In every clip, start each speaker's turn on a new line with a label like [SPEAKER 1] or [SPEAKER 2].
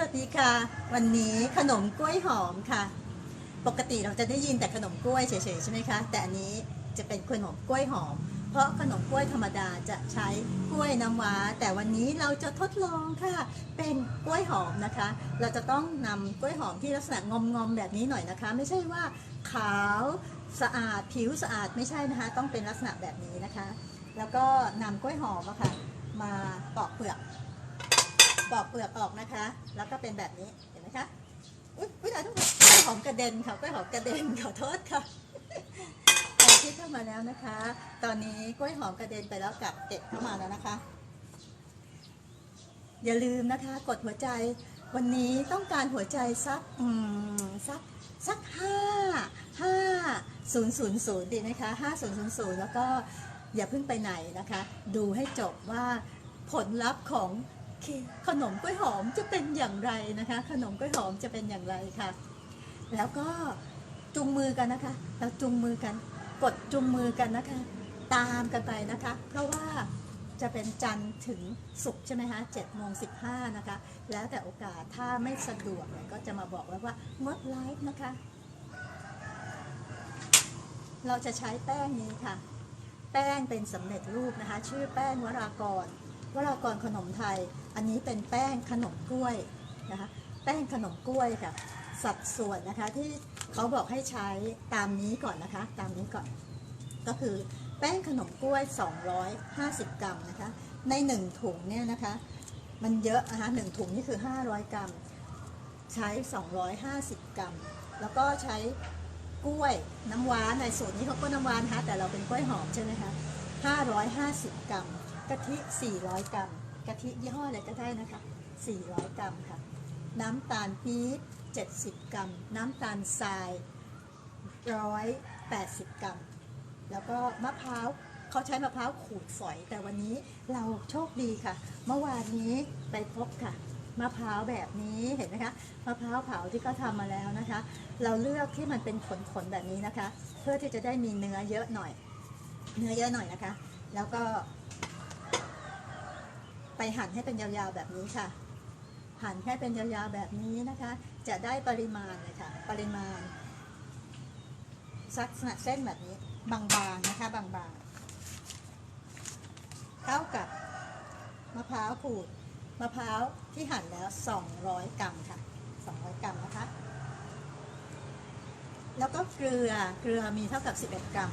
[SPEAKER 1] สวัสดีค่ะ วันนี้ขนมกล้วยหอมค่ะ ปกติเราจะได้ยินแต่ขนมกล้วยเฉยๆใช่ไหมคะ แต่อันนี้จะเป็นขนมกล้วยหอม เพราะขนมกล้วยธรรมดาจะใช้กล้วยน้ำว้า แต่วันนี้เราจะทดลองค่ะ เป็นกล้วยหอมนะคะ เราจะต้องนำกล้วยหอมที่ลักษณะงอมๆแบบนี้หน่อยนะคะ ไม่ใช่ว่าขาวสะอาดผิวสะอาดไม่ใช่นะคะ ต้องเป็นลักษณะแบบนี้นะคะ แล้วก็นำกล้วยหอมอะค่ะ มาปอกเปลือก ปอกเปลือกออกนะคะ แล้วก็เป็นแบบนี้ เห็นไหมคะ อุ๊ยอุ๊ยตายทุกคนกล้วยหอมกระเด็นค่ะกล้วยหอมกระเด็นขอโทษค่ะใครที่เข้ามาแล้วนะคะ ตอนนี้กล้วยหอมกระเด็นไปแล้วกลับเก็บเข้ามาแล้วนะคะ อย่าลืมนะคะ กดหัวใจ วันนี้ต้องการหัวใจสัก อืม สัก สักห้า ห้าศูนย์ศูนย์ศูนย์ดีนะคะห้าศูนย์ศูนย์ศูนย์แล้วก็อย่าเพิ่งไปไหนนะคะ ดูให้จบว่าผลลัพธ์ของ ขนมกล้วยหอมจะเป็นอย่างไรนะคะ ขนมกล้วยหอมจะเป็นอย่างไรค่ะ แล้วก็จุงมือกันนะคะเราจุงมือกัน กดจุงมือกันนะคะ ตามกันไปนะคะ เพราะว่าจะเป็นจันทร์ถึงศุกร์ใช่ไหมคะ7โมง15นะคะ แล้วแต่โอกาสถ้าไม่สะดวกก็จะมาบอกแล้วว่างดไลฟ์นะคะ เราจะใช้แป้งนี้ค่ะ แป้งเป็นสำเร็จรูปนะคะ ชื่อแป้งวรากรวรากรขนมไทย อันนี้เป็นแป้งขนมกล้วยนะคะแป้งขนมกล้วยค่ะ สัดส่วนนะคะที่เขาบอกให้ใช้ตามนี้ก่อนนะคะ ตามนี้ก่อน ก็คือแป้งขนมกล้วย 250 กรัมนะคะ ใน 1 ถุงเนี่ยนะคะ มันเยอะนะคะหนึ่งถุงนี่คือ 500 กรัม ใช้ 250 กรัม แล้วก็ใช้กล้วยน้ำว้าในสูตรนี้เขาก็น้ำว้านะคะแต่เราเป็นกล้วยหอมใช่ไหมคะ550 กรัมกะทิ 400 กรัม กะทิยี่ห้ออะไรก็ได้นะคะ 400 กรัมค่ะ น้ำตาลปี๊บ70 กรัม น้ำตาลทราย 180 กรัม แล้วก็มะพร้าวเขาใช้มะพร้าวขูดฝอย แต่วันนี้เราโชคดีค่ะ เมื่อวานนี้ไปพบค่ะมะพร้าวแบบนี้เห็นไหมคะมะพร้าวเผาที่เขาทำมาแล้วนะคะ เราเลือกที่มันเป็นขนๆแบบนี้นะคะ เพื่อที่จะได้มีเนื้อเยอะหน่อย เนื้อเยอะหน่อยนะคะ แล้วก็ ไปหั่นให้เป็นยาวๆแบบนี้ค่ะ หั่นให้เป็นยาวๆแบบนี้นะคะ จะได้ปริมาณเลยค่ะ ปริมาณสักษณะเส้นแบบนี้บางๆนะคะ บางๆ เท่ากับมะพร้าวขูดมะพร้าวที่หั่นแล้ว 200 กรัมค่ะ 200 กรัมนะคะ แล้วก็เกลือ เกลือมีเท่ากับ 11 กรัม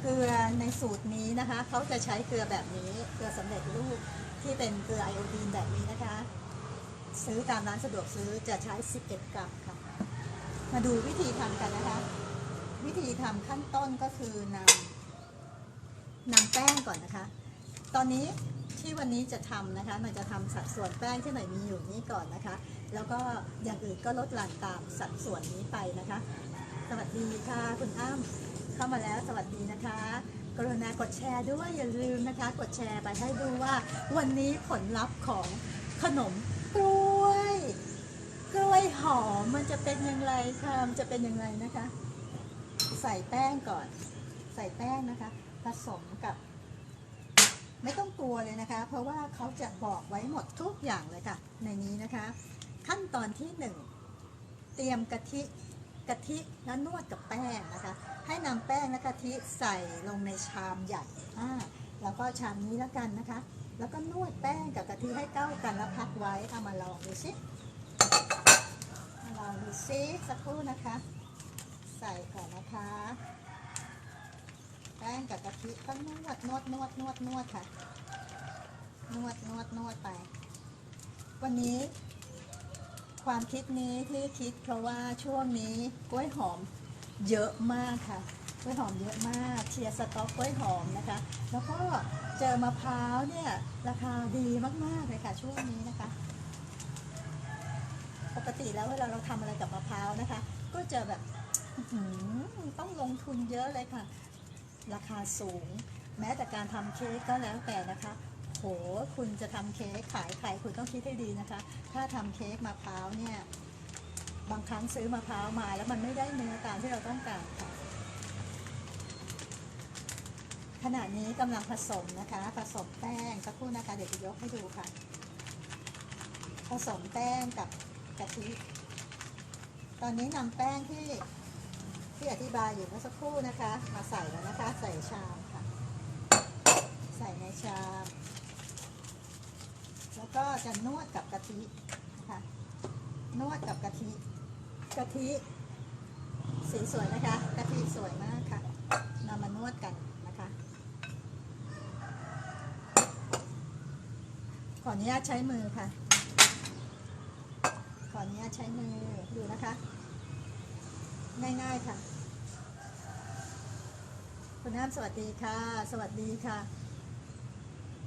[SPEAKER 1] เกลือในสูตรนี้นะคะ เขาจะใช้เกลือแบบนี้ เกลือสำเร็จรูป ที่เป็นเกลือไอโอดีนแบบนี้นะคะ ซื้อตามร้านสะดวกซื้อจะใช้ 11 กรัมค่ะ มาดูวิธีทำกันนะคะ วิธีทำขั้นต้นก็คือนำนำแป้งก่อนนะคะ ตอนนี้ที่วันนี้จะทำนะคะหน่อยจะทำสัดส่วนแป้งที่ไหนมีอยู่นี้ก่อนนะคะ แล้วก็อย่างอื่นก็ลดหลั่นตามสัดส่วนนี้ไปนะคะ สวัสดีค่ะคุณอ้ำเข้ามาแล้วสวัสดีนะคะ กรุณากดแชร์ด้วยอย่าลืมนะคะกดแชร์ไปให้ดูว่าวันนี้ผลลัพธ์ของขนมกล้วยกล้วยหอมมันจะเป็นอย่างไรคะมันจะเป็นอย่างไรนะคะ ใส่แป้งก่อน ใส่แป้งนะคะ ผสมกับ ไม่ต้องกลัวเลยนะคะ เพราะว่าเขาจะบอกไว้หมดทุกอย่างเลยค่ะ ในนี้นะคะ ขั้นตอนที่หนึ่งเตรียมกะทิ กะทิแล้วนวดกับแป้งนะคะ ให้นำแป้งและกะทิใส่ลงในชามใหญ่อ่าแล้วก็ชามนี้แล้วกันนะคะ แล้วก็นวดแป้งกับกะทิให้เข้ากันแล้วพักไว้เอามาลองดูสิมาลองดูซิสักครู่นะคะ ใส่ก่อนนะคะ แป้งกับกะทิต้องนวดนวดนวดนวดนวดค่ะนวดนวดนวดไป วันนี้ ความคิดนี้ที่คิดเพราะว่าช่วงนี้กล้วยหอมเยอะมากค่ะกล้วยหอมเยอะมากเชียร์สต็อกกล้วยหอมนะคะ แล้วก็เจอมะพร้าวเนี่ยราคาดีมากๆเลยค่ะช่วงนี้นะคะ ปกติแล้วเวลาเราทำอะไรกับมะพร้าวนะคะ ก็จะแบบต้องลงทุนเยอะเลยค่ะ ราคาสูง แม้แต่การทำเค้กก็แล้วแต่นะคะ โห คุณจะทำเค้กขายใครคุณต้องคิดให้ดีนะคะ ถ้าทำเค้กมะพร้าวเนี่ย บางครั้งซื้อมะพร้าวมาแล้วมันไม่ได้เนื้อตามที่เราต้องการค่ะ ขณะนี้กำลังผสมนะคะ ผสมแป้งสักครู่นะคะเดี๋ยวจะยกให้ดูค่ะ ผสมแป้งกับกะทิ ตอนนี้นำแป้งที่ที่อธิบายอยู่เมื่อสักครู่นะคะ มาใส่แล้วนะคะ ใส่ชามค่ะ ใส่ในชาม ก็จะนวดกับกะทินะคะนวดกับกะทิกะทิสีสวยนะคะกะทิสวยมากค่ะนำมานวดกันนะคะขออนุญาตใช้มือค่ะ ขออนุญาตใช้มือดูนะคะ ง่ายๆค่ะ คุณน้ำสวัสดีค่ะ สวัสดีค่ะ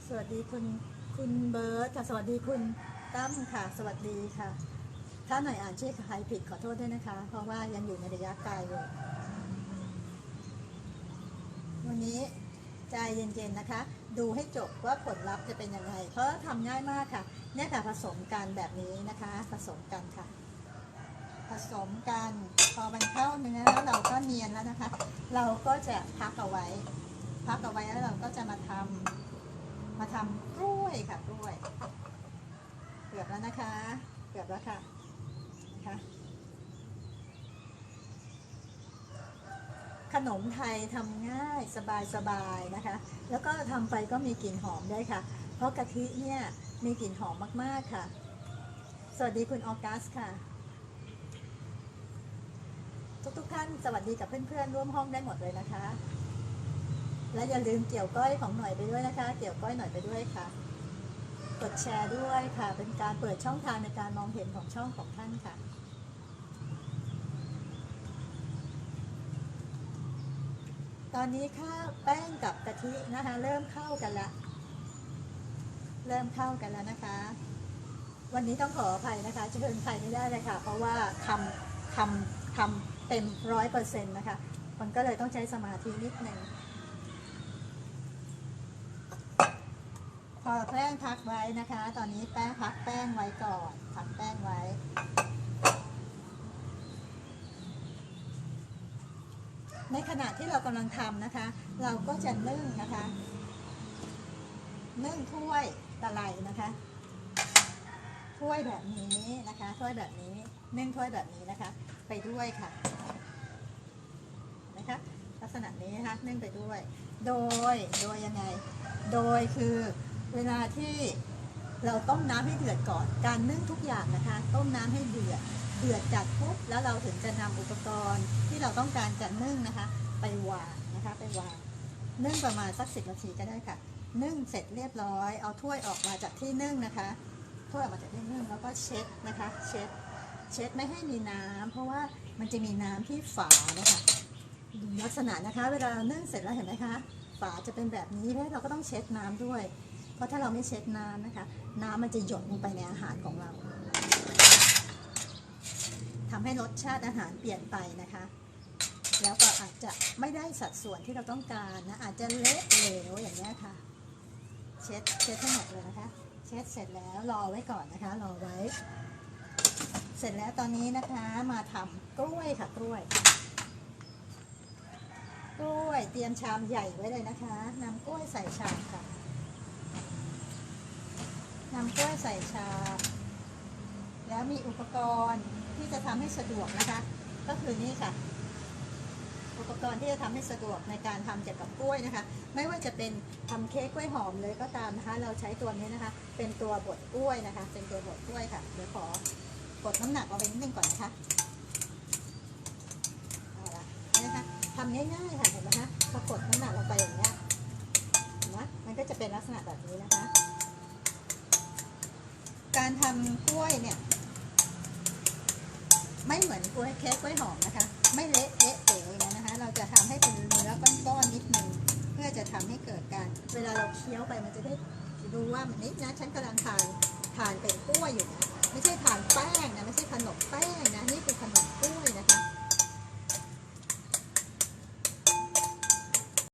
[SPEAKER 1] สวัสดีคุณ คุณเบิร์ตค่ะสวัสดีคุณตั้มค่ะ สวัสดีค่ะ ถ้าหน่อยอ่านชื่อใครผิดขอโทษด้วยนะคะ เพราะว่ายังอยู่ในระยะไกลอยู่วันนี้ใจเย็นๆนะคะ ดูให้จบว่าผลลัพธ์จะเป็นยังไง เพราะทำง่ายมากค่ะเนี่ยค่ะผสมกันแบบนี้นะคะ ผสมกันค่ะ ผสมกันพอมันเข้าเนื้อแล้วเราก็เนียนแล้วนะคะ เราก็จะพักเอาไว้ พักเอาไว้แล้วเราก็จะมาทำมาทำกล้ วยค่ะกล้วยเกือบแล้วนะคะ เกือบแล้วค่ะนะคะขนมไทยทำง่ายสบายๆนะคะ แล้วก็ทำไปก็มีกลิ่นหอมได้ค่ะ เพราะกะทิเนี่ยมีกลิ่นหอมมาก ๆ ค่ะ สวัสดีคุณออกัสค่ะ ทุกๆท่านสวัสดีกับเพื่อนๆ ร่วมห้องได้หมดเลยนะคะ และอย่าลืมเกี่ยวก้อยของหน่อยไปด้วยนะคะ เกี่ยวก้อยหน่อยไปด้วยค่ะ ดแชร์ด้วยค่ะ เป็นการเปิดช่องทางในการมองเห็นของช่องของท่านค่ะตอนนี้ข้าวแป้งกับกะทินะคะ เริ่มเข้ากันละ เริ่มเข้ากันแล้วนะคะ วันนี้ต้องขออภัยนะคะเชิญใครไม่ได้เลยค่ะ เพราะว่าทำทำทำเต็มร้อยเปอร์เซ็นต์นะคะ มันก็เลยต้องใช้สมาธินิดหนึ่ง พอแป้งพักไว้นะคะ ตอนนี้แป้งพักแป้งไว้ก่อนพักแป้งไว้ ในขณะที่เรากำลังทำนะคะ เราก็จะนึ่งนะคะ นึ่งถ้วยตะไลนะคะถ้วยแบบนี้นะคะถ้วยแบบนี้นึ่งถ้วยแบบนี้นะคะ ไปด้วยค่ะนะคะลักษณะนี้นะคะนึ่งไปด้วย โดยโดยยังไง โดยคือ เวลาที่เราต้มน้ำให้เดือดก่อน การนึ่งทุกอย่างนะคะ ต้มน้ำให้เดือด เดือดจัดปุ๊บแล้วเราถึงจะนำอุปกรณ์ที่เราต้องการจะนึ่งนะคะ ไปวางนะคะ ไปวาง นึ่งประมาณสักสิบนาทีก็ได้ค่ะ นึ่งเสร็จเรียบร้อย เอาถ้วยออกมาจากที่นึ่งนะคะ ถ้วยออกมาจากที่นึ่งแล้วก็เช็ดนะคะ เช็ด เช็ดไม่ให้มีน้ำเพราะว่ามันจะมีน้ำที่ฝานะคะดูลักษณะนะคะ เวลานึ่งเสร็จแล้วเห็นไหมคะ ฝาจะเป็นแบบนี้เพราะเราก็ต้องเช็ดน้ำด้วย เพราะถ้าเราไม่เช็ดน้ำนะคะ น้ำมันจะหยดลงไปในอาหารของเราทำให้รสชาติอาหารเปลี่ยนไปนะคะ แล้วก็อาจจะไม่ได้สัดส่วนที่เราต้องการนะ อาจจะเละเหลวอย่างนี้ค่ะ เช็ดเช็ดให้หมดเลยนะคะ เช็ดเสร็จแล้วรอไว้ก่อนนะคะ รอไว้ เสร็จแล้วตอนนี้นะคะ มาทำกล้วยค่ะกล้วยกล้วยเตรียมชามใหญ่ไว้เลยนะคะนำกล้วยใส่ชามค่ะ นำกล้วยใส่ชาม แล้วมีอุปกรณ์ที่จะทำให้สะดวกนะคะ ก็คือนี่ค่ะ อุปกรณ์ที่จะทำให้สะดวกในการทำเกี่ยวกับกล้วยนะคะ ไม่ว่าจะเป็นทำเค้กกล้วยหอมเลยก็ตามนะคะ เราใช้ตัวนี้นะคะ เป็นตัวบดกล้วยนะคะ เป็นตัวบดกล้วยค่ะ เดี๋ยวขอกดน้ำหนักเอาไปนิดนึงก่อนนะคะเอาละนี่นะคะทำง่ายๆค่ะเห็นไหมคะพอกดน้ำหนักลงไปอย่างเงี้ยนไหมมันก็จะเป็นลักษณะแบบนี้นะคะ การทำกล้วยเนี่ย ไม่เหมือนกล้วยเค้กกล้วยหอมนะคะ ไม่เละเทะเป๋เลยนะคะ เราจะทำให้เป็นเนื้อก้อนๆนิดนึงเพื่อจะทำให้เกิดการ เวลาเราเคี้ยวไปมันจะได้ดูว่ามันนิดนะฉันกำลังทานทานเป็นกล้วยอยู่นะไม่ใช่ทานแป้งนะไม่ใช่ขนมแป้งนะนี่คือขนมกล้วยนะคะ